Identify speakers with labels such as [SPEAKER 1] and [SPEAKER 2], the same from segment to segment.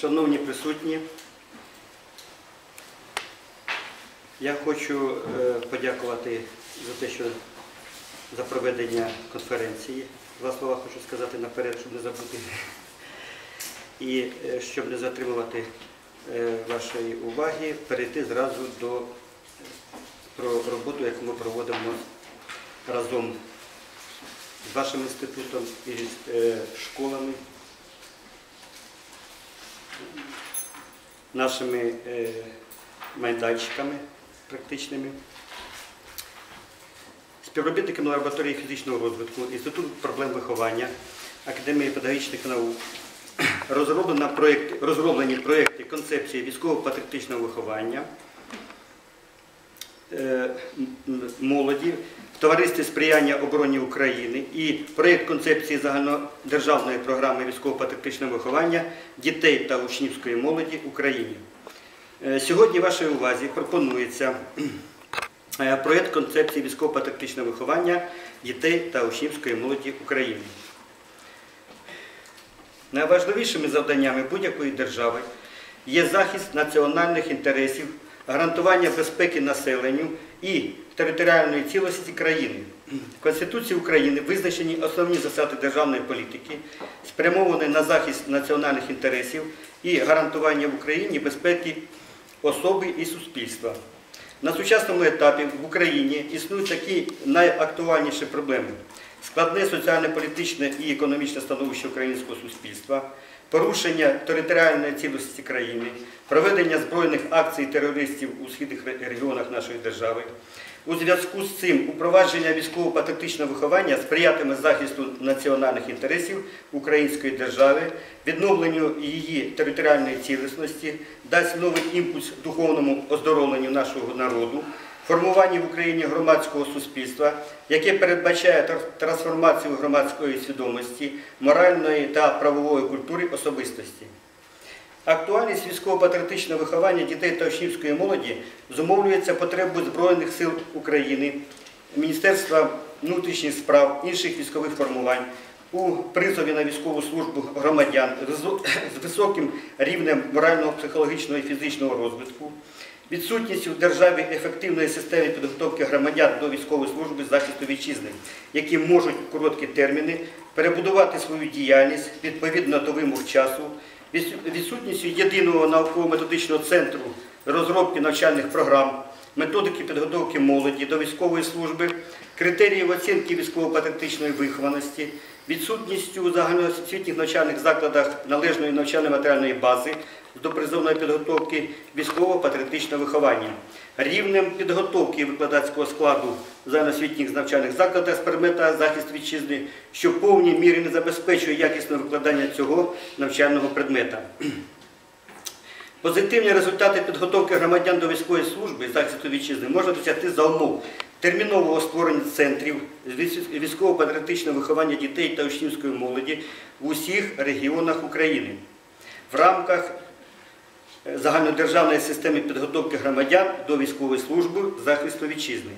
[SPEAKER 1] Шановні присутні, я хочу е, подякувати за те, що за проведення конференції. Два слова хочу сказати наперед, щоб не забути. І е, щоб не затримувати е, вашої уваги, перейти зразу до про роботу, яку ми проводимо разом з вашим інститутом і з школами, нашими е, майданчиками практичними. Співробітниками лабораторії фізичного розвитку, Інституту проблем виховання, Академії педагогічних наук проєкти- розроблені проєкти концепції військово-патріотичного виховання е, молоді товаристві сприяння обороні України і проєкт концепції загальнодержавної програми військово-патріотичного виховання дітей та учнівської молоді в Україні. Е, Сьогодні вашій увазі пропонується е, проєкт концепції військово-патріотичного виховання дітей та учнівської молоді України. Найважливішими завданнями будь-якої держави є захист національних інтересів, гарантування безпеки населенню і територіальної цілості країни. В Конституції України визначені основні засади державної політики, спрямовані на захист національних інтересів і гарантування в Україні безпеки особи і суспільства. На сучасному етапі в Україні існують такі найактуальніші проблеми: складне соціально-політичне і економічне становище українського суспільства, порушення територіальної цілісності країни, проведення збройних акцій терористів у східних регіонах нашої держави. У зв'язку з цим упровадження військово-патріотичного виховання сприятиме захисту національних інтересів української держави, відновленню її територіальної цілісності, дасть новий імпульс духовному оздоровленню нашого народу, формуванні в Україні громадського суспільства, яке передбачає трансформацію громадської свідомості, моральної та правової культури особистості. Актуальність військово-патріотичного виховання дітей та учнівської молоді зумовлюється потребою Збройних сил України, Міністерства внутрішніх справ, інших військових формувань у призові на військову службу громадян з- високим рівнем морального, психологічного і фізичного розвитку, відсутністю в державі ефективної системи підготовки громадян до військової служби захисту вітчизни, які можуть короткі терміни перебудувати свою діяльність відповідно до вимог часу, відсутністю єдиного науково-методичного центру розробки навчальних програм, методики підготовки молоді до військової служби, критеріїв оцінки військово-патріотичної вихованості, відсутністю у загальноосвітніх навчальних закладах належної навчально-матеріальної бази з допризовної підготовки військово-патріотичного виховання, рівнем підготовки викладацького складу в загальноосвітніх навчальних закладах з предмета захист вітчизни, що в повній мірі не забезпечує якісне викладання цього навчального предмета. Позитивні результати підготовки громадян до військової служби і захисту вітчизни можна досягти за умов термінового створення центрів військово-патріотичного виховання дітей та учнівської молоді в усіх регіонах України в рамках е, загальнодержавної системи підготовки громадян до військової служби захисту вітчизни.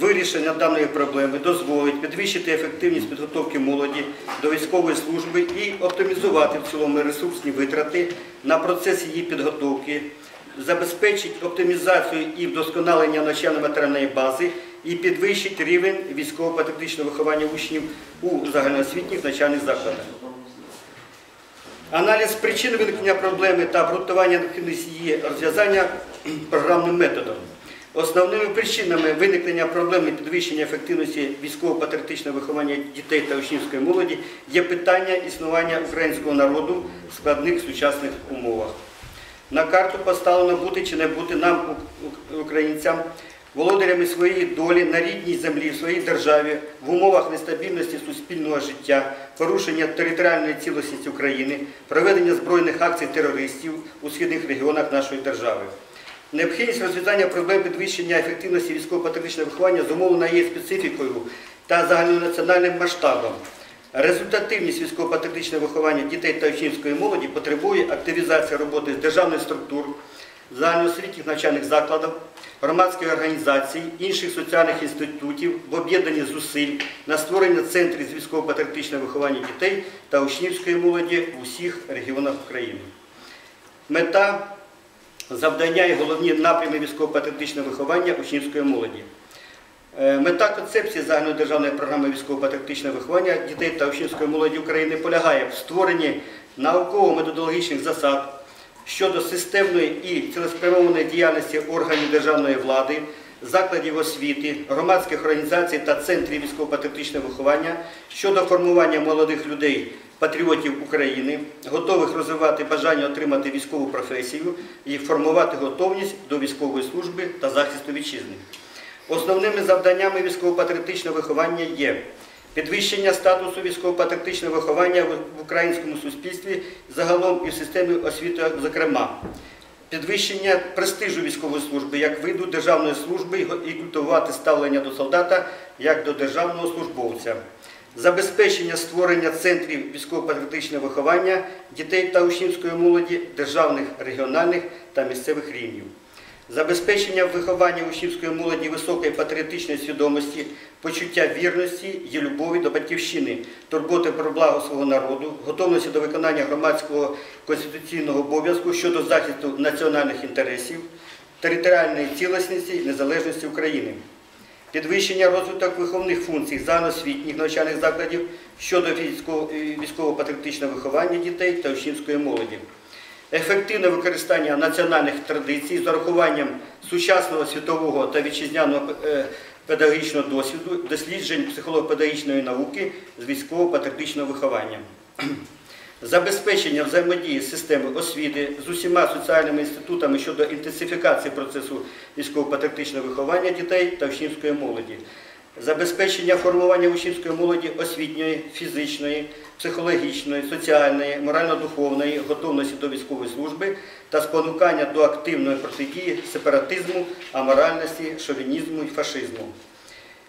[SPEAKER 1] Вирішення даної проблеми дозволить підвищити ефективність підготовки молоді до військової служби і оптимізувати в цілому ресурсні витрати на процес її підготовки, забезпечить оптимізацію і вдосконалення навчально-матеріальної бази і підвищить рівень військово-патріотичного виховання учнів у загальноосвітніх навчальних закладах. Аналіз причин виникнення проблеми та обґрунтування необхідності її розв'язання програмним методом. Основними причинами виникнення проблеми підвищення ефективності військово-патріотичного виховання дітей та учнівської молоді є питання існування українського народу в складних сучасних умовах. На карту поставлено бути чи не бути нам, українцям, володарями своєї долі на рідній землі, в своїй державі, в умовах нестабільності суспільного життя, порушення територіальної цілісності України, проведення збройних акцій терористів у східних регіонах нашої держави. Необхідність розв'язання проблем підвищення ефективності військово-патріотичного виховання зумовлена її специфікою та загальнонаціональним масштабом. Результативність військово-патріотичного виховання дітей та учнівської молоді потребує активізації роботи з державних структур, загальноосвітніх навчальних закладів, громадських організацій, інших соціальних інститутів в об'єднанні зусиль на створення центрів з військово-патріотичного виховання дітей та учнівської молоді в усіх регіонах України. Мета, завдання і головні напрями військово-патріотичного виховання учнівської молоді. Е, Мета концепції загальнодержавної програми військово-патріотичного виховання дітей та учнівської молоді України полягає в створенні науково-методологічних засад щодо системної і цілеспрямованої діяльності органів державної влади, закладів освіти, громадських організацій та центрів військово-патріотичного виховання щодо формування молодих людей, патріотів України, готових розвивати бажання отримати військову професію і формувати готовність до військової служби та захисту вітчизни. Основними завданнями військово-патріотичного виховання є підвищення статусу військово-патріотичного виховання в українському суспільстві загалом і в системі освіти, зокрема, підвищення престижу військової служби як виду державної служби і культувати ставлення до солдата як до державного службовця, забезпечення створення центрів військово-патріотичного виховання дітей та учнівської молоді державних, регіональних та місцевих рівнів. Забезпечення виховання учнівської молоді високої патріотичної свідомості, почуття вірності і любові до батьківщини, турботи про благо свого народу, готовності до виконання громадського конституційного обов'язку щодо захисту національних інтересів, територіальної цілісності і незалежності України. Підвищення розвиток виховних функцій загальноосвітніх навчальних закладів щодо військово- військово-патріотичного виховання дітей та учнівської молоді ефективне використання національних традицій з урахуванням сучасного світового та вітчизняного е, педагогічного досвіду, досліджень психолого-педагогічної науки з військово-патріотичного виховання. Забезпечення взаємодії системи освіти з усіма соціальними інститутами щодо інтенсифікації процесу військово-патріотичного виховання дітей та учнівської молоді. Забезпечення формування учнівської молоді освітньої, фізичної, психологічної, соціальної, морально-духовної готовності до військової служби та спонукання до активної протидії сепаратизму, аморальності, шовінізму і фашизму.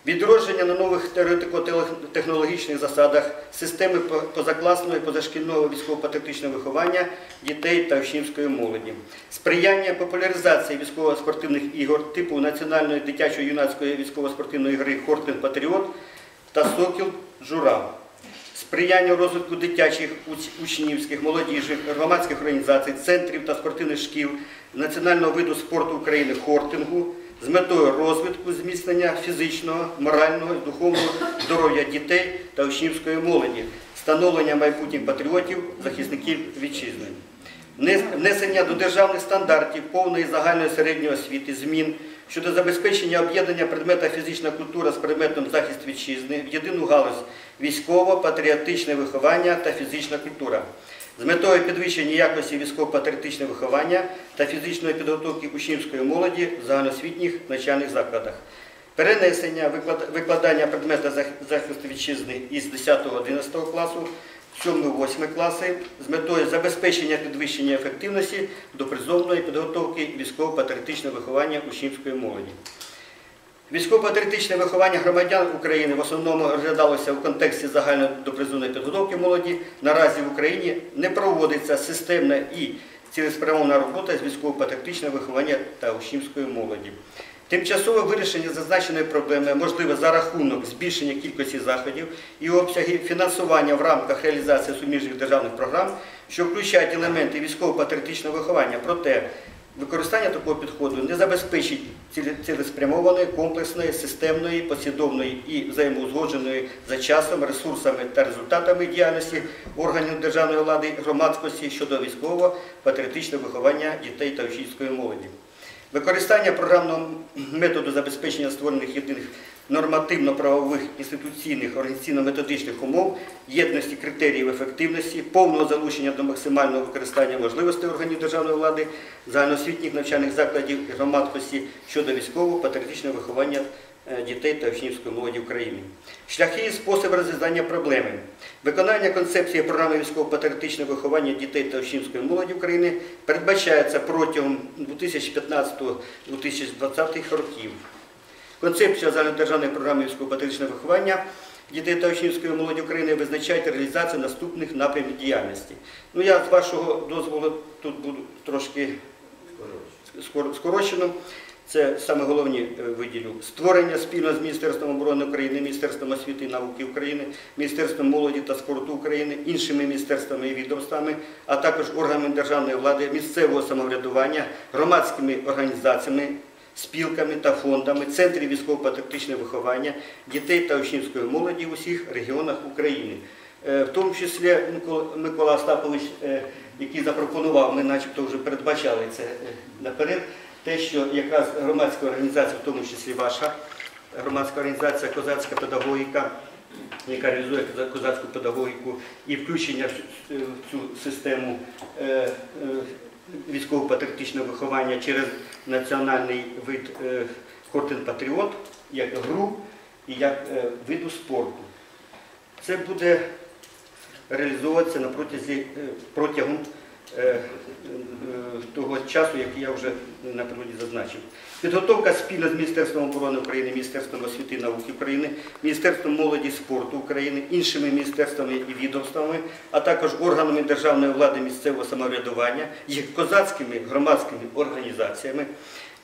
[SPEAKER 1] Відродження на нових теоретико-технологічних засадах системи по- позакласного і позашкільного військово-патріотичного виховання дітей та учнівської молоді, сприяння популяризації військово-спортивних ігор типу національної дитячої юнацької військово-спортивної гри Хортин Патріот та Сокіл Журав. Сприяння розвитку дитячих, учнівських, молодіжних, громадських організацій, центрів та спортивних шкіл національного виду спорту України хортингу з метою розвитку зміцнення фізичного, морального і духовного здоров'я дітей та учнівської молоді, становлення майбутніх патріотів, захисників вітчизни. Внесення до державних стандартів повної загальної середньої освіти змін щодо забезпечення об'єднання предмета фізична культура з предметом захист вітчизни в єдину галузь військово-патріотичне виховання та фізична культура. З метою підвищення якості військово-патріотичного виховання та фізичної підготовки учнівської молоді в загальноосвітніх навчальних закладах. Перенесення викладання предмета захисту вітчизни із 10-11 класу в 7-8 класи з метою забезпечення підвищення ефективності до призовної підготовки військово-патріотичного виховання учнівської молоді. Військово-патріотичне виховання громадян України в основному розглядалося в контексті загальної допризовної підготовки молоді. Наразі в Україні не проводиться системна і цілеспрямована робота з військово-патріотичного виховання та учнівської молоді. Тимчасове вирішення зазначеної проблеми можливе за рахунок збільшення кількості заходів і обсягів фінансування в рамках реалізації суміжних державних програм, що включають елементи військово-патріотичного виховання. Проте використання такого підходу не забезпечить ціле- цілеспрямованої, комплексної, системної, послідовної і взаємоузгодженої за часом, ресурсами та результатами діяльності органів державної влади громадськості щодо військового патріотичного виховання дітей та учнівської молоді. Використання програмного методу забезпечення створених єдиних нормативно-правових інституційних організаційно-методичних умов, єдності критеріїв ефективності, повного залучення до максимального використання можливостей органів державної влади, загальноосвітніх навчальних закладів і громадськості щодо військово-патріотичного виховання е, дітей та учнівської молоді України. Шляхи і способи розв'язання проблеми. Виконання концепції програми військово-патріотичного виховання дітей та учнівської молоді України передбачається протягом 2015-2020 років. Концепція загальнодержавної програми військово-патріотичного виховання дітей та учнівської молоді України визначає реалізацію наступних напрямів діяльності. Ну, я з вашого дозволу тут буду трошки скорочено. Це саме головні е, виділю створення спільно з Міністерством оборони України, Міністерством освіти і науки України, Міністерством молоді та спорту України, іншими міністерствами і відомствами, а також органами державної влади, місцевого самоврядування, громадськими організаціями, спілками та фондами, центрів військово-патріотичного виховання дітей та учнівської молоді в усіх регіонах України. Е, В тому числі Микола- Остапович, е, який запропонував, ми начебто вже передбачали це е, наперед, те, що якраз громадська організація, в тому числі ваша громадська організація Козацька педагогіка, яка реалізує козацьку педагогіку і включення в цю систему е, е, військово-патріотичного виховання через національний вид Хортен Хортин Патріот, як гру і як е, виду спорту. Це буде реалізовуватися е, протягом е, е, того часу, який я вже на природі зазначив. Підготовка спільно з Міністерством оборони України, Міністерством освіти і науки України, Міністерством молоді і спорту України, іншими міністерствами і відомствами, а також органами державної влади місцевого самоврядування, їх козацькими громадськими організаціями,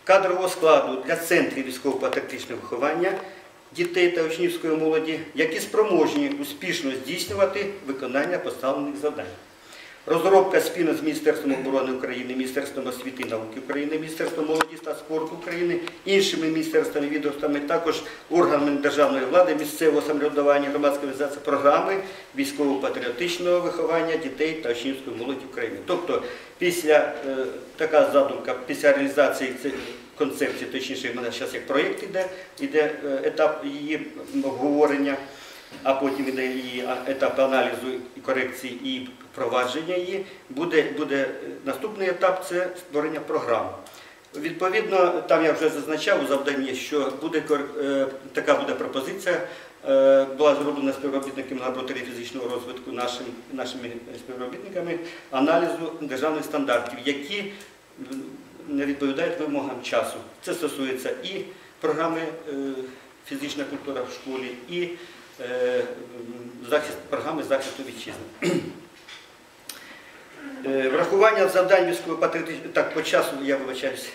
[SPEAKER 1] кадрового складу для центрів військово-патріотичного виховання дітей та учнівської молоді, які спроможні успішно здійснювати виконання поставлених завдань. Розробка спільно з Міністерством оборони України, Міністерством освіти і науки України, Міністерством молоді та спорту України, іншими міністерствами, відомствами, також органами державної влади, місцевого самоврядування, громадської організації, програми військово-патріотичного виховання дітей та учнівської молоді України. Тобто, після е, така задумка, після реалізації цих концепції, точніше, в мене зараз як проєкт іде, іде е, етап її обговорення а потім іде її етап аналізу і корекції і впровадження її. Буде, буде е, наступний етап це створення програм. Відповідно, там я вже зазначав у завданні, що буде е, така буде пропозиція. е, Була зроблена співробітниками лабораторії фізичного розвитку нашим, нашими співробітниками аналізу державних стандартів, які не відповідають вимогам часу. Це стосується і програми е, фізична культура в школі, і захист, програми захисту вітчизни. Е, Врахування завдань військово-патріотичного... Так, по часу я вибачаюсь.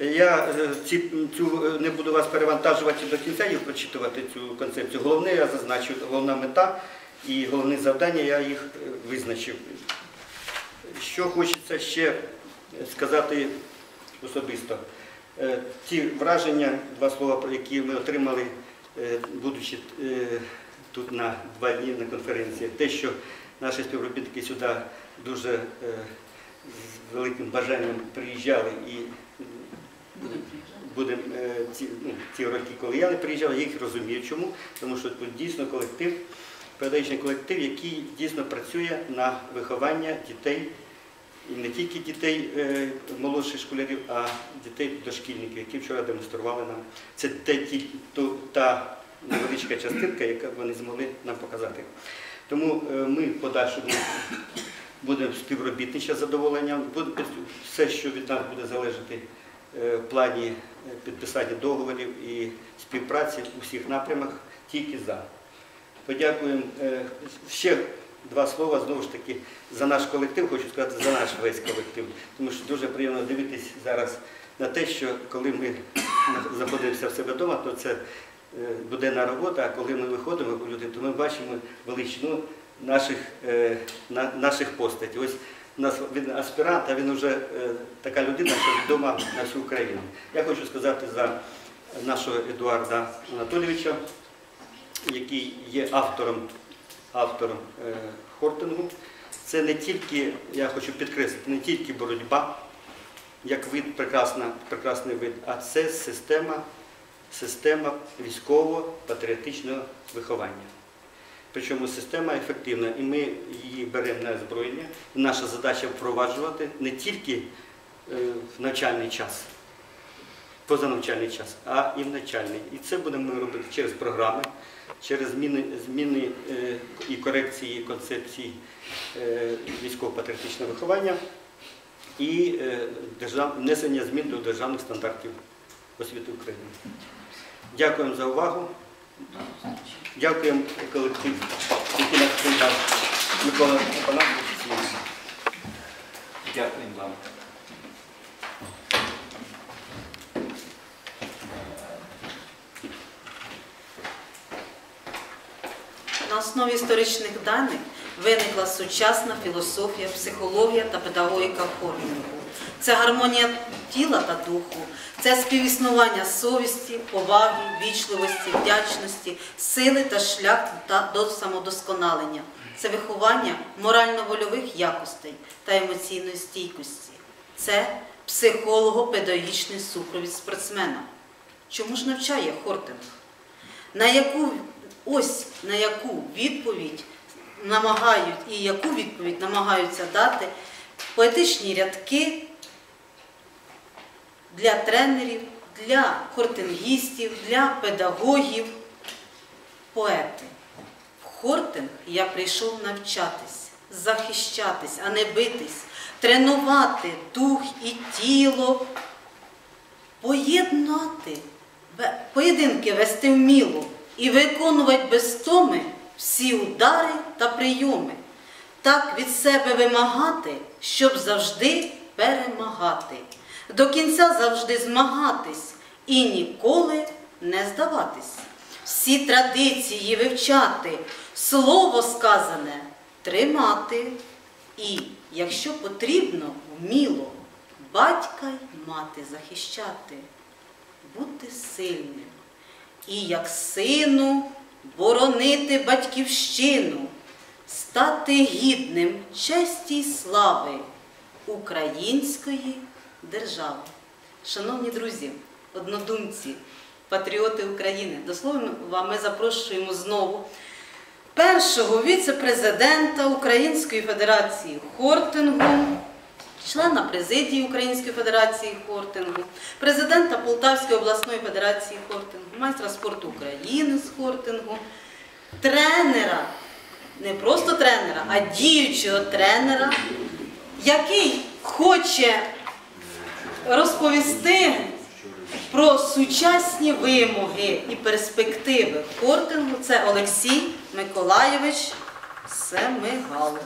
[SPEAKER 1] Я е, ці, цю, е, не буду вас перевантажувати до кінця і прочитувати цю концепцію. Головне, я зазначив, головна мета і головне завдання, я їх е, визначив. Що хочеться ще сказати особисто. Е, Ті враження, два слова, які ми отримали, е, будучи е, тут на два дні на конференції, те, що наші співробітники сюди дуже е, з великим бажанням приїжджали і будемо е, ці, ну, ці роки, коли я не приїжджав, я їх розумію. Чому? Тому що тут дійсно колектив, педагогічний колектив, який дійсно працює на виховання дітей, і не тільки дітей е, молодших школярів, а дітей дошкільників, які вчора демонстрували нам. Це те, ті, та невеличка частинка, яку вони змогли нам показати. Тому е, ми в подальшому будемо співробітничати з задоволенням. Все, що від нас буде залежати е, в плані підписання договорів і співпраці у всіх напрямах, тільки за. Подякуємо. Ще два слова знову ж таки за наш колектив, хочу сказати, за наш весь колектив. Тому що дуже приємно дивитись зараз на те, що коли ми знаходимося в себе вдома, то це е, буденна робота, а коли ми виходимо у люди, то ми бачимо величину наших, е, наших постатей. Ось у нас він аспірант, а він вже е, така людина, що вдома на всю Україну. Я хочу сказати за нашого Едуарда Анатолійовича, який є автором, автором е, хортингу. Це не тільки, я хочу підкреслити, не тільки боротьба, як вид, прекрасний вид, а це система, система військово-патріотичного виховання. Причому система ефективна, і ми її беремо на озброєння. Наша задача впроваджувати не тільки е, в навчальний час, позанавчальний час, а і в навчальний. І це будемо ми робити через програми, через зміни, зміни е, і корекції концепції е, військово-патріотичного виховання і е, внесення змін до державних стандартів освіти України. Дякуємо за увагу. Дякуємо колектив, який нас прийняв Микола Панасович.
[SPEAKER 2] Дякуємо вам. Історичних даних виникла сучасна філософія, психологія та педагогіка хормінгу. Це гармонія тіла та духу, це співіснування совісті, поваги, вічливості, вдячності, сили та шлях до самодосконалення. Це виховання морально-вольових якостей та емоційної стійкості. Це психолого-педагогічний супровід спортсмена. Чому ж навчає Хортинг? На яку ось на яку відповідь намагають і яку відповідь намагаються дати поетичні рядки для тренерів, для хортингістів, для педагогів, поети. В хортинг я прийшов навчатись, захищатись, а не битись, тренувати дух і тіло, поєднати, поєдинки вести вміло і виконувати без томи всі удари та прийоми. Так від себе вимагати, щоб завжди перемагати, до кінця завжди змагатись і ніколи не здаватись. Всі традиції вивчати, слово сказане тримати. І, якщо потрібно, вміло батька й мати захищати, бути сильним. І як сину боронити батьківщину, стати гідним честі й слави української держави. Шановні друзі, однодумці, патріоти України, до слова ми запрошуємо знову першого віце-президента Української Федерації Хортингу, члена президії Української Федерації Хортингу, президента Полтавської обласної федерації Хортингу, майстра спорту України з Хортингу, тренера, не просто тренера, а діючого тренера, який хоче розповісти про сучасні вимоги і перспективи хортингу. Це Олексій Миколайович Семигал.